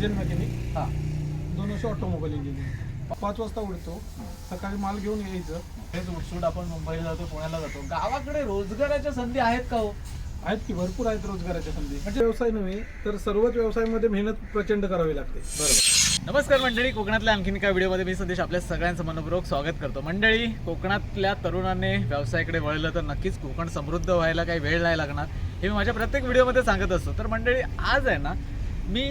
Diesel mechanic हा. दोन वर्ष ऑटोमोबाईल इंजिनियर पाच वाजता उठतो सकाळी माल घेऊन यायचं. हेच उठसूट आपण मुंबईला जातो पुण्याला जातो. गावाकडे रोजगाराच्या संधी आहेत का हो? आहेत की भरपूर आहेत रोजगाराच्या संधी. म्हणजे व्यवसाय नव्हे तर सर्वच व्यवसायामध्ये मेहनत प्रचंड करावी लागते. बरोबर. नमस्कार मंडळी कोकणातल्या आणखीन एका व्हिडिओमध्ये मी संदेश आपल्या सगळ्यांचं मनपूर्वक स्वागत करतो. मंडळी कोकणातल्या तरुणांनी व्यवसायाकडे वळलं तर नक्कीच कोकण समृद्ध व्हायला काही वेळ नाही लागणार. हे मी माझ्या प्रत्येक व्हिडिओमध्ये सांगत असतो. तर मंडळी आज आहे ना मी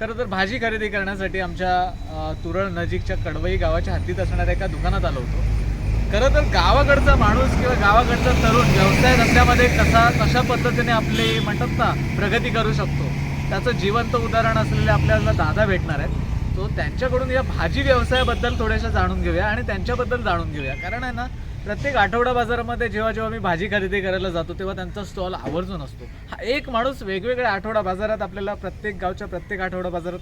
खरं तर भाजी खरेदी करण्यासाठी आमच्या तुरळ नजीकच्या कडवई गावाच्या हद्दीत असणाऱ्या एका दुकानात आलो होतो. खरं तर गावाकडचा माणूस किंवा गावाकडचा तरुण व्यवसाय धंद्यामध्ये कसा कशा पद्धतीने आपली म्हणतात ना प्रगती करू शकतो त्याचं जिवंत उदाहरण असलेले आपल्याला दादा भेटणार आहेत. तो त्यांच्याकडून या भाजी व्यवसायाबद्दल थोड्याशा जाणून घेऊया आणि त्यांच्याबद्दल जाणून घेऊया. कारण आहे ना प्रत्येक आठवडा बाजारामध्ये जेव्हा जेव्हा मी भाजी खरेदी करायला जातो तेव्हा त्यांचा स्टॉल आवर्जून असतो. हा एक माणूस वेगवेगळ्या आठवडा बाजारात आपल्याला प्रत्येक गावच्या प्रत्येक आठवडा बाजारात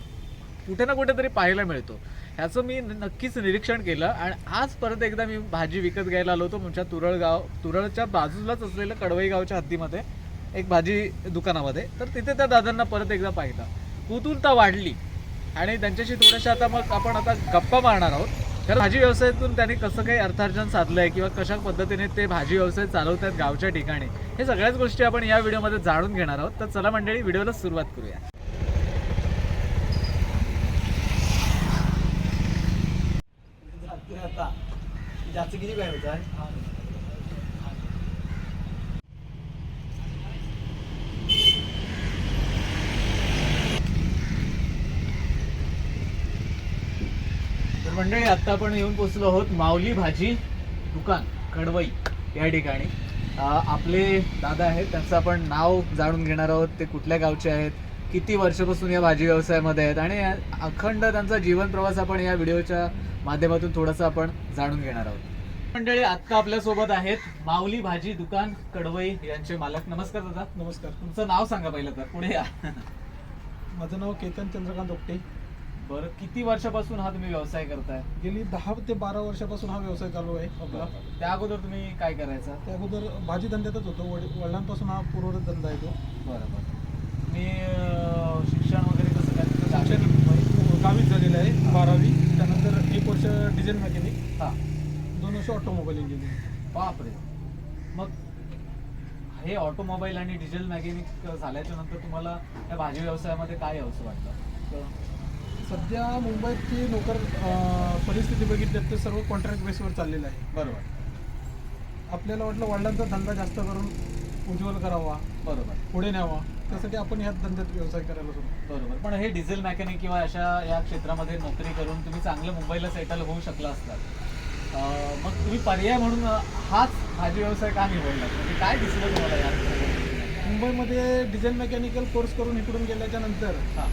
कुठे ना कुठेतरी पाहायला मिळतो. ह्याचं मी नक्कीच निरीक्षण केलं आणि आज परत एकदा मी भाजी विकत घ्यायला आलो होतो आमच्या तुरळगाव तुरळच्या बाजूलाच असलेलं कडवई गावच्या हद्दीमध्ये एक भाजी दुकानामध्ये. तर तिथे त्या दादांना परत एकदा पाहिलं. कुतूहलता वाढली आणि त्यांच्याशी थोड्याशा आता मग आपण आता गप्पा मारणार आहोत. तर भाजी व्यवसायातून त्यांनी कसं काही अर्थार्जन साधलं आहे किंवा कशा पद्धतीने ते भाजी व्यवसाय चालवतात गावच्या ठिकाणी हे सगळ्याच गोष्टी आपण या व्हिडिओमध्ये जाणून घेणार आहोत. तर चला मंडळी व्हिडिओला सुरुवात करूया. जास्त किती वेळ होत आहे तर मंडळी आता आपण येऊन पोचलो आहोत माऊली भाजी दुकान कडवई या ठिकाणी. आपले दादा आहेत त्यांचं आपण नाव जाणून घेणार आहोत ते कुठल्या गावचे आहेत किती वर्षापासून या भाजी व्यवसायामध्ये आहेत आणि अखंड त्यांचा जीवन प्रवास आपण या व्हिडिओच्या माध्यमातून थोडासा आपण जाणून घेणार आहोत. मंडळी आत्ता आपल्यासोबत आहेत माऊली भाजी दुकान कडवई यांचे मालक. नमस्कार दादा. नमस्कार. तुमचं नाव सांगा पहिलं तर पुढे या. माझं नाव केतन चंद्रकांत ओपटे. बरं किती वर्षापासून हा तुम्ही व्यवसाय करताय? गेली दहा ते बारा वर्षापासून हा व्यवसाय चालू आहे आपला. त्या अगोदर तुम्ही काय करायचा? त्या अगोदर भाजी धंद्यातच होतो. वड- वडिलांपासून हा पूर्वत धंदा आहे तो बरं बरं. मी अं, शिक्षण वगैरे कसं काय तुझं गावी? शिक्षण गावीच झालेलं आहे. बारावी. त्यानंतर एक वर्ष डिझेल मेकॅनिक. हा. दोन वर्ष ऑटोमोबाईल इंजिनियर बापरे. मग हे ऑटोमोबाईल आणि डिझेल मॅकॅनिक झाल्याच्यानंतर तुम्हाला या भाजी व्यवसायामध्ये काय यावंसं वाटतं सध्या मुंबईची नोकर परिस्थिती बघितली तर सर्व कॉन्ट्रॅक्ट बेसवर चाललेलं आहे. बरोबर. आपल्याला वाटलं वडिलांचा धंदा जास्त करून उज्ज्वल करावा बरोबर. पुढे न्यावा. त्यासाठी आपण ह्याच धंद्यात व्यवसाय करायला सुरू बरोबर. पण हे डिझेल मेकॅनिक किंवा अशा या क्षेत्रामध्ये नोकरी करून तुम्ही चांगलं मुंबईला सेटल होऊ शकला असतात. मग तुम्ही पर्याय म्हणून हाच भाजी व्यवसाय का निवडला? म्हणजे काय दिसलं तुम्हाला या मुंबईमध्ये डिझेल मेकॅनिकल कोर्स करून इकडून गेल्याच्यानंतर हां.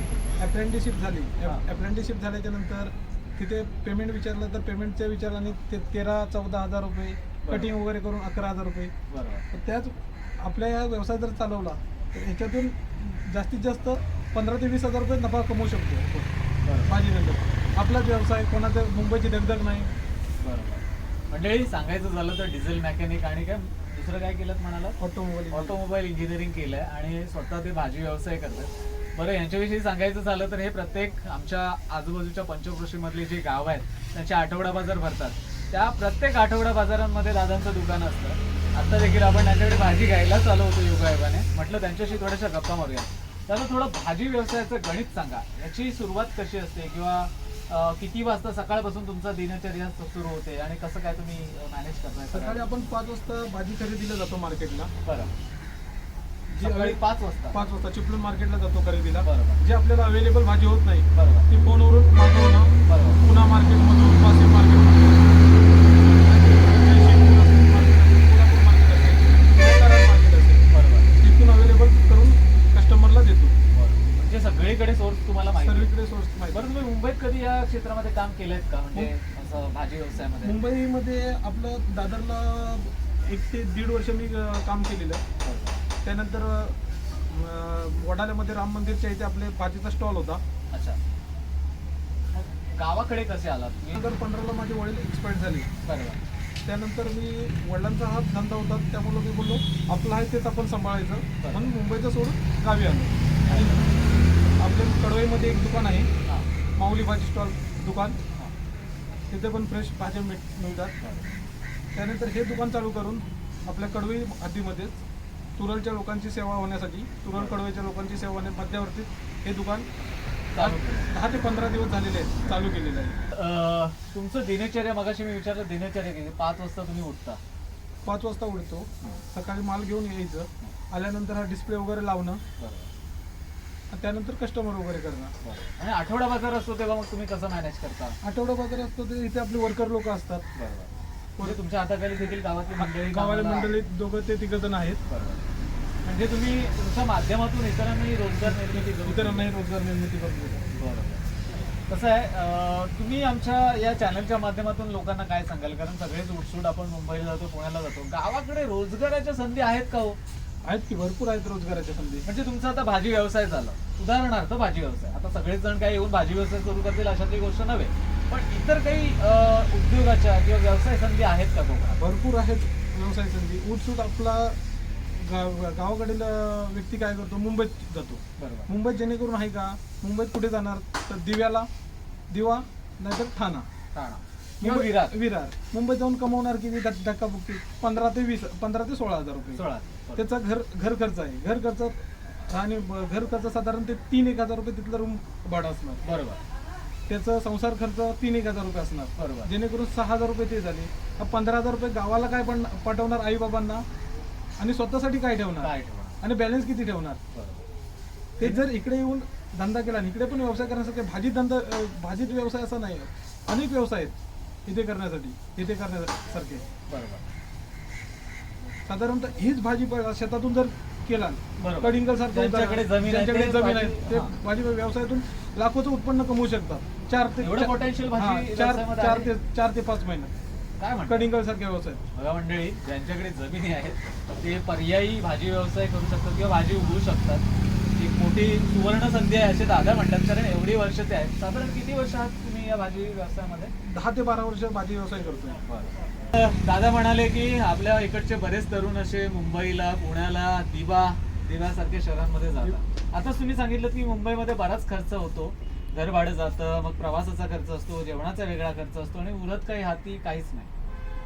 अप्रेंटिसशिप झाली. अप्रेंटिसशिप झाल्याच्यानंतर तिथे पेमेंट विचारलं तर पेमेंटच्या विचाराने ते तेरा चौदा हजार रुपये कटिंग वगैरे करून अकरा हजार रुपये. बरोबर. त्याच आपल्या या व्यवसाय जर चालवला तर ह्याच्यातून जास्तीत जास्त पंधरा ते वीस हजार रुपये नफा कमवू शकतो भाजी धंदा आपलाच व्यवसाय कोणाचं मुंबईची दगदग नाही. बरोबर. मंडळी सांगायचं झालं तर डिझेल मेकॅनिक आणि काय दुसरं काय केलं म्हणाला ऑटोमोबाईल ऑटोमोबाईल इंजिनिअरिंग केलंय आणि स्वतः ते भाजी व्यवसाय करतात. बरं यांच्याविषयी सांगायचं झालं तर हे प्रत्येक आमच्या आजूबाजूच्या पंचक्रोशीमधली जी गाव आहेत त्यांचे आठवडा बाजार भरतात. त्या प्रत्येक आठवडा बाजारांमध्ये दादांचं दुकान असतं. आता देखील आपण त्यांच्याकडे भाजी घ्यायला चालू होतो योगायोगाने म्हटलं त्यांच्याशी थोड्याशा गप्पा मारूया. त्याला थोडं भाजी व्यवसायाचं गणित सांगा. याची सुरुवात कशी असते किंवा किती वाजता सकाळपासून तुमचा दिनचर्या सुरू होते आणि कसं काय तुम्ही मॅनेज करताय सकाळी? सकाळी आपण पाच वाजता भाजी खरेदीला जातो मार्केटला बरं. जी सकाळी पाच वाजता. पाच वाजता चिपळूण मार्केटला जातो खरेदीला. बरोबर. जे आपल्याला अवेलेबल भाजी होत नाही बरोबर. ती फोनवरून मागवणं बरोबर. पुणा मार्केटमधून वाशिम मार्केट बरोबर. तिथून अवेलेबल करून कस्टमरला देतो. म्हणजे सगळीकडे सोर्स तुम्हाला माहिती. आहे. सर्वीकडे सोर्स माहिती. बरं तुम्ही मुंबईत कधी या क्षेत्रामध्ये काम केलंय का? म्हणजे असं भाजी व्यवसायामध्ये? मुंबईमध्ये आपलं दादरला एक ते दीड वर्ष मी अं, काम केलेलं. बरोबर. त्यानंतर अं, वडाल्यामध्ये राम मंदिरच्या इथे आपले भाजीचा स्टॉल होता. अच्छा. मग गावाकडे कसे आलात? दोन तुम्ही हजार पंधराला माझे वडील एक्सपायर झाले. बरोबर. त्यानंतर मी वडिलांचा हा धंदा होता त्यामुळे मी बोललो आपलं आहे तेच आपण सांभाळायचं. म्हणून मुंबईचं सोडून गावी आलो. आणि आपल्या कडवई वाईमध्ये एक दुकान आहे. हां. माऊली भाजी स्टॉल दुकान. हां. तिथे पण फ्रेश भाज्या मिळ- मिळतात. त्यानंतर हे दुकान चालू करून आपल्या कडवी हद्दीमध्येच तुरलच्या लोकांची सेवा होण्यासाठी तुरल कडवेच्या लोकांची सेवा होण्या मध्यवर्ती हे दुकान चालू केलं. दहा ते पंधरा दिवस झालेले आहेत चालू केलेलं आहे. तुमचं दिनचर्या मगाशी मी विचारलं दिनचर्या किती? पाच वाजता तुम्ही उठता. पाच वाजता उडतो सकाळी माल घेऊन यायचं. आल्यानंतर हा डिस्प्ले वगैरे लावणं. त्यानंतर कस्टमर वगैरे करणं. आणि आठवडा बाजार असतो तेव्हा मग तुम्ही कसं मॅनेज करता? आठवडा बाजार असतो ते इथे आपले वर्कर लोक असतात. बरोबर म्हणजे तुमच्या हाताखाली देखील गावातली मंडळी गावाला मंडळीत दोघं ते तिघ जण आहेत. म्हणजे तुम्ही तुमच्या माध्यमातून इतरांनाही रोजगार निर्मिती करू इतरांनाही रोजगार निर्मिती करून देतात बरोबर. कसं आहे तुम्ही आमच्या या चॅनलच्या माध्यमातून लोकांना काय सांगाल? कारण सगळेच उठसूट आपण मुंबईला जातो पुण्याला जातो. गावाकडे रोजगाराच्या संधी आहेत का हो? आहेत की भरपूर आहेत रोजगाराच्या संधी. म्हणजे तुमचा आता भाजी व्यवसाय झाला. उदाहरणार्थ भाजी व्यवसाय. आता सगळेच जण काही येऊन भाजी व्यवसाय सुरू करतील अशातली गोष्ट नव्हे. पण इतर काही उद्योगाच्या किंवा व्यवसाय संधी आहेत का कोकणात भरपूर आहेत व्यवसाय संधी. उठसूट आपला गाव गावाकडील व्यक्ती काय करतो? मुंबईत जातो. बरोबर. मुंबईत जेणेकरून आहे का? मुंबईत कुठे जाणार? तर दिव्याला दिवा नाहीतर ठाणा. ठाणा. मुंबई- विरार. विरार. मुंबईत जाऊन कमवणार किती? धक- धक्काबुक्की पंधरा ते वीस पंधरा ते सोळा हजार रुपये. सोळा त्याचा घर घर खर्च आहे. घर खर्च आणि ब- घर खर्च साधारण ते तीन एक हजार रुपये तिथलं रूम भाडं असणार. बरोबर. त्याचा संसार खर्च तीन एक हजार रुपये असणार. बरोबर. जेणेकरून सहा हजार रुपये ते झाले. पंधरा हजार रुपये गावाला काय पण पाठवणार आई बाबांना आणि स्वतःसाठी काय ठेवणार? काय आणि बॅलन्स किती ठेवणार? ते जर इकडे येऊन धंदा केला आणि इकडे पण व्यवसाय करण्यासाठी भाजी धंदा अं, भाजीत व्यवसाय असा नाही. अनेक व्यवसाय आहेत इथे करण्यासाठी इथे करण्यासारखे. बरोबर. साधारणतः हीच भाजी प- शेतातून जर केला बरोबर. कडिंगल सारखं ज्यांच्याकडे जमीन आहे ते जमीन आहे भाजी- ते हां. भाजी व्यवसायातून लाखोचं उत्पन्न कमवू शकतात. चार ते एवढं potential भाजी चार व्यवसायामध्ये चार आहे? ते चार ते पाच महिन्यात काय म्हणतो? कडिंगल सारखे व्यवसाय. बघा मंडळी ज्यांच्याकडे जमिनी आहेत ते पर्यायी भाजी व्यवसाय करू शकतात किंवा भाजी उगवू शकतात. एक मोठी सुवर्ण संधी आहे असे दादा म्हणतात कारण एवढी वर्ष ते आहेत. साधारण किती वर्ष आहात तुम्ही या भाजी व्यवसायामध्ये? दहा ते बारा वर्ष भाजी व्यवसाय करतोय. दादा म्हणाले की आपल्या इकडचे बरेच तरुण असे मुंबईला पुण्याला दिवा दिव्यासारख्या शहरांमध्ये जातात. आता तुम्ही सांगितलं की मुंबईमध्ये बराच खर्च होतो. घर भाडं जातं मग प्रवासाचा खर्च असतो जेवणाचा वेगळा खर्च असतो आणि उरत काही हाती काहीच नाही.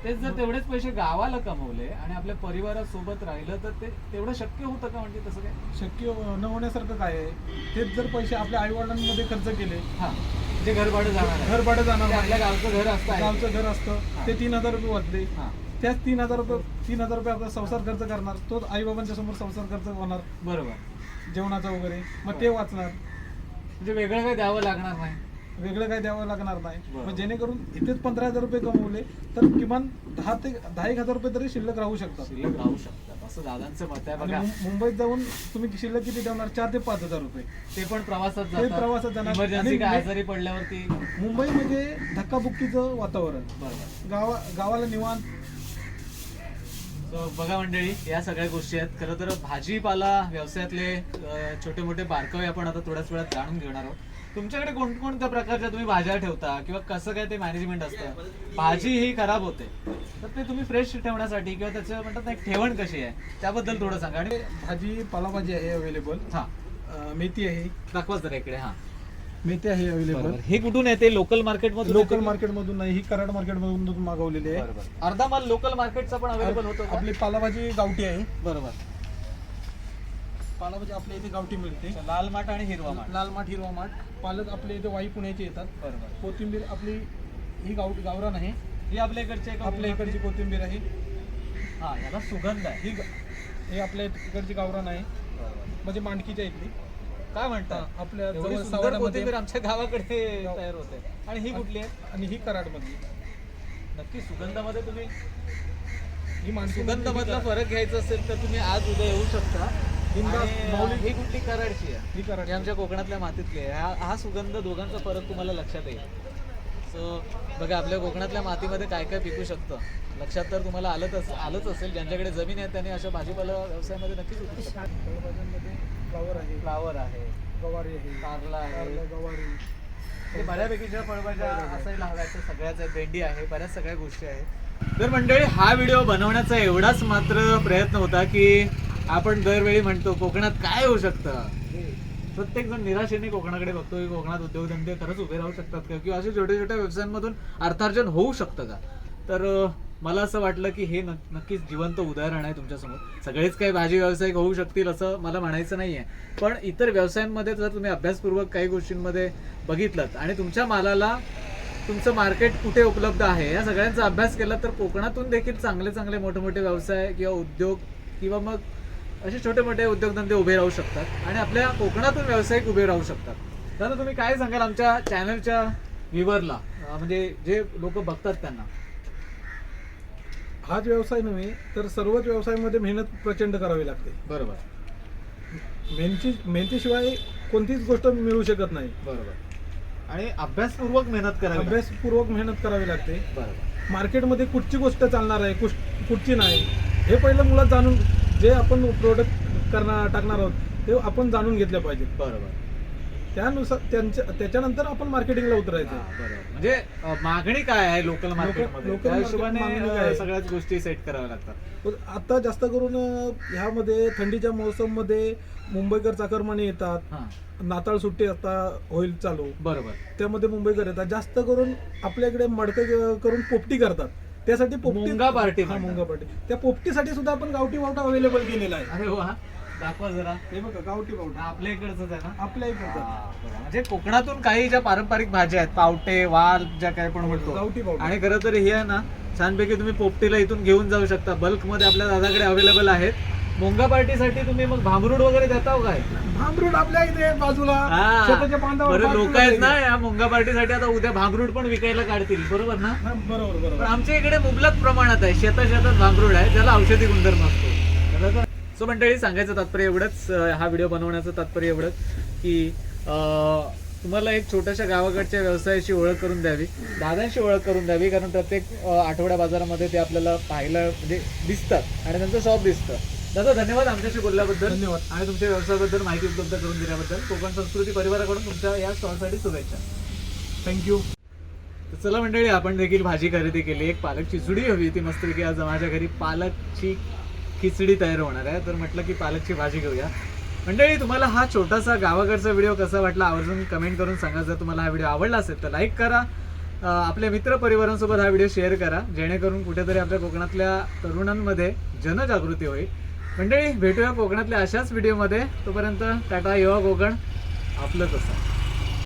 तेच जर तेवढेच पैसे गावाला कमवले आणि आपल्या परिवारासोबत राहिलं तर ते तेवढं शक्य होतं का म्हणजे तसं काय शक्य न होण्यासारखं काय आहे? तेच जर पैसे आपल्या आई वडिलांमध्ये खर्च केले. हा. जे घर भाडं जाणार. घर भाडं जाणार. आपल्या गावचं घर असतं. गावचं घर असतं. ते तीन हजार रुपये वाचले. हा. त्याच तीन हजार रुपये तीन हजार रुपये आपला संसार खर्च करणार. तोच आई बाबांच्या समोर संसार खर्च होणार. बरोबर. जेवणाचा वगैरे. मग ते वाचणार. म्हणजे वेगळं काही द्यावं लागणार नाही. वेगळं काही द्यावं लागणार नाही. मग जेणेकरून इथेच पंधरा हजार रुपये कमवले तर किमान दहा ते दहा एक हजार रुपये तरी शिल्लक राहू शकतात. शिल्लक राहू शकतात. असं दादांचं मत आहे आणि बघा. मुं- मुंबईत जाऊन तुम्ही शिल्लक किती ठेवणार? चार ते पाच हजार रुपये. ते पण प्रवासात ते जातात. प्रवासात जाणार. इमर्जन्सी आणि काय मे- आजारी पडल्यावरती. मुंबई म्हणजे धक्काबुक्कीचं वातावरण. बरोबर. गावा गावाला निवांत बघा मंडळी या सगळ्या गोष्टी आहेत. खरं तर भाजीपाला व्यवसायातले छोटे मोठे बारकावे आपण आता थोड्याच वेळात जाणून घेणार आहोत. तुमच्याकडे कोणकोणत्या प्रकारच्या तुम्ही भाज्या ठेवता किंवा कसं काय ते मॅनेजमेंट असतं? भाजी ही खराब होते. तर ते तुम्ही फ्रेश ठेवण्यासाठी किंवा त्याचं म्हणतात ना एक ठेवण कशी आहे? त्याबद्दल थोडं सांगा. आणि भाजी पालाभाजी आहे अवेलेबल हा. मेथी आहे. दाखवाच जरा इकडे हा. मेथी आहे अवेलेबल हे कुठून येते? लोकल मार्केट मधून लोकल येते? मार्केट मधून नाही ही कराड मार्केट मधून मागवलेली आहे. अर्धा माल लोकल मार्केटचा पण अवेलेबल होतो का? आपली पालाभाजी गावठी आहे. बरोबर. पालाभाजी आपल्या इथे गावठी मिळते. लाल माठ आणि हिरवा माठ. लाल माठ हिरवा माठ. पालक आपल्या इथे वाई पुण्याचे येतात. बरोबर. कोथिंबीर आपली ही गाव गावरान आहे. ही आपल्या इकडची का? आपल्या इकडची कोथिंबीर आहे. हा याला सुगंध आहे. ही ग- ही आपल्या इकडची गावरान आहे. म्हणजे मांडकीच्या इथली. काय म्हणता? आपल्या एवढी जवळ सुंदर कोथिंबीर आमच्या गावाकडे गाव- तयार होते. आणि ही कुठली आहे? आणि ही कराडमधली नक्की सुगंधामध्ये तुम्ही ही मांडकी सुगंधामधला फरक घ्यायचा असेल तर तुम्ही आज उद्या येऊ शकता. बिनधास्त आणि, ही कुठली कराडची आहे? ही कराड ही आमच्या कोकणातल्या मातीतली आहे. हा हा सुगंध दोघांचा फरक तुम्हाला लक्षात येईल. सो बघा आपल्या कोकणातल्या मातीमध्ये काय काय पिकू शकतं? लक्षात तर तुम्हाला आलंच अस आलंच असेल. ज्यांच्याकडे जमीन आहे त्यांनी अशा भाजीपाला व्यवसायामध्ये नक्कीच उतरू शकतात. फळभाज्यांमध्ये फ्लावर आहे. फ्लावर आहे. गवारी आहे. कारला आहे. गवारी. ते बऱ्यापैकी ज्या फळभाज्या असायला हव्या त्या सगळ्याच आहेत भेंडी आहे बऱ्याच सगळ्या गोष्टी आहेत. तर मंडळी हा व्हिडिओ बनवण्याचा एवढाच मात्र प्रयत्न होता की आपण दरवेळी म्हणतो कोकणात काय होऊ शकतं? प्रत्येक जण निराशेने कोकणाकडे बघतो की कोकणात उद्योगधंदे खरंच उभे राहू शकतात का? किंवा अशा छोट्या छोट्या व्यवसायांमधून अर्थार्जन होऊ शकतं का? तर मला असं वाटलं की हे नक्कीच जिवंत उदाहरण आहे तुमच्यासमोर. सगळेच काही भाजी व्यावसायिक होऊ शकतील असं मला म्हणायचं नाहीये. पण इतर व्यवसायांमध्ये जर तुम्ही अभ्यासपूर्वक काही गोष्टींमध्ये बघितलं आणि तुमच्या मालाला तुमचं मार्केट कुठे उपलब्ध आहे या सगळ्यांचा अभ्यास केला तर कोकणातून देखील चांगले चांगले मोठे मोठे व्यवसाय किंवा उद्योग किंवा मग असे छोटे मोठे उद्योगधंदे उभे राहू शकतात आणि आपल्या कोकणातून व्यावसायिक उभे राहू शकतात. दादा तुम्ही काय सांगाल आमच्या चॅनलच्या व्ह्युअरला म्हणजे जे लोक बघतात त्यांना. हाच व्यवसाय नव्हे तर सर्वच व्यवसायामध्ये मेहनत प्रचंड करावी लागते. बरोबर. मेहनती मेहनतीशिवाय कोणतीच गोष्ट मिळू शकत नाही. बरोबर. आणि अभ्यासपूर्वक मेहनत करावी. अभ्यासपूर्वक मेहनत करावी लागते. बरोबर. मार्केटमध्ये कुठची गोष्ट चालणार आहे कुठ कुठची नाही हे पहिलं मुलात जाणून जे आपण प्रोडक्ट करणार टाकणार आहोत ते आपण जाणून घेतलं पाहिजे. बरोबर. त्यानुसार त्यांच्या त्याच्यानंतर आपण मार्केटिंगला उतरायचं. बरोबर. म्हणजे अ, मागणी काय आहे लोकल मार्केटमध्ये local त्या market हिशोबाने मागणी अ, काय? आहे? सगळ्याच गोष्टी सेट कराव्या लागतात. पण आता जास्त करून अं, ह्यामध्ये थंडीच्या मोसममध्ये मुंबईकर चाकरमाने येतात. हा. नाताळ सुट्टी आता होईल चालू. बरोबर. त्यामध्ये मुंबईकर येतात. जास्त करून आपल्याकडे मडकं करून पोपटी करतात. त्यासाठी पोपटी मुंगा हा म्हणतात. मुंगा पार्टी. त्या पोपटीसाठी सुद्धा आपण गावठी बावटा अवेलेबल केलेला आहे. अरे वा. दाखवा जरा. हे बघा गावठी बावटा आपल्या इकडचंच आहे ना? आपल्या इकडचा हा. म्हणजे कोकणातून काही ज्या पारंपरिक भाज्या आहेत पावटे वाल ज्या काय पण म्हणतो गावठी बावटा आणि खरं तर हे आहे ना छानपैकी तुम्ही पोपटीला इथून घेऊन जाऊ शकता. बल्कमध्ये आपल्या दादाकडे अवेलेबल आहेत. मोंगा पार्टीसाठी तुम्ही मग भांबरूड वगैरे देता हो काय? भांबरूड आपल्या इथे आहे बाजूला. हा. बांधावर बरं लोक आहेत ना. या मुंगा पार्टीसाठी आता उद्या भांगरूड पण विकायला काढतील बरोबर ना? हा, बरोबर पण बरोबर आमच्या इकडे मुबलक प्रमाणात आहे शेता शेतात भांगरूड आहे ज्याला औषधी गुणधर्म असतो. सो मंडळी सांगायचं तात्पर्य एवढंच हा व्हिडिओ बनवण्याचं तात्पर्य एवढंच की तुम्हाला एक छोट्याशा गावाकडच्या व्यवसायाची ओळख करून द्यावी दादांशी ओळख करून द्यावी कारण प्रत्येक आठवड्या बाजारामध्ये ते आपल्याला पाहायला म्हणजे दिसतात आणि त्यांचं शॉप दिसतं. दादा धन्यवाद आमच्याशी बोलल्याबद्दल. धन्यवाद. आणि तुमच्या व्यवसायाबद्दल माहिती उपलब्ध करून दिल्याबद्दल कोकण संस्कृती परिवाराकडून तुमच्या या स्टॉलसाठी शुभेच्छा. थँक्यू तर चला मंडळी आपण देखील भाजी खरेदी केली. एक पालक खिचडी हवी होती मस्त की आज माझ्या घरी पालकची खिचडी तयार होणार आहे. तर म्हटलं की पालकची भाजी घेऊया. मंडळी तुम्हाला हा छोटासा गावाकडचा व्हिडिओ कसा वाटला आवर्जून कमेंट करून सांगा. जर तुम्हाला हा व्हिडिओ आवडला असेल तर लाईक करा. आपल्या मित्र परिवारांसोबत हा व्हिडिओ शेअर करा. जेणेकरून कुठेतरी आपल्या कोकणातल्या तरुणांमध्ये जनजागृती होईल. मंडळी भेटूया कोकणातल्या अशाच व्हिडिओमध्ये. तोपर्यंत टाटा युवा कोकण. आपलंच असं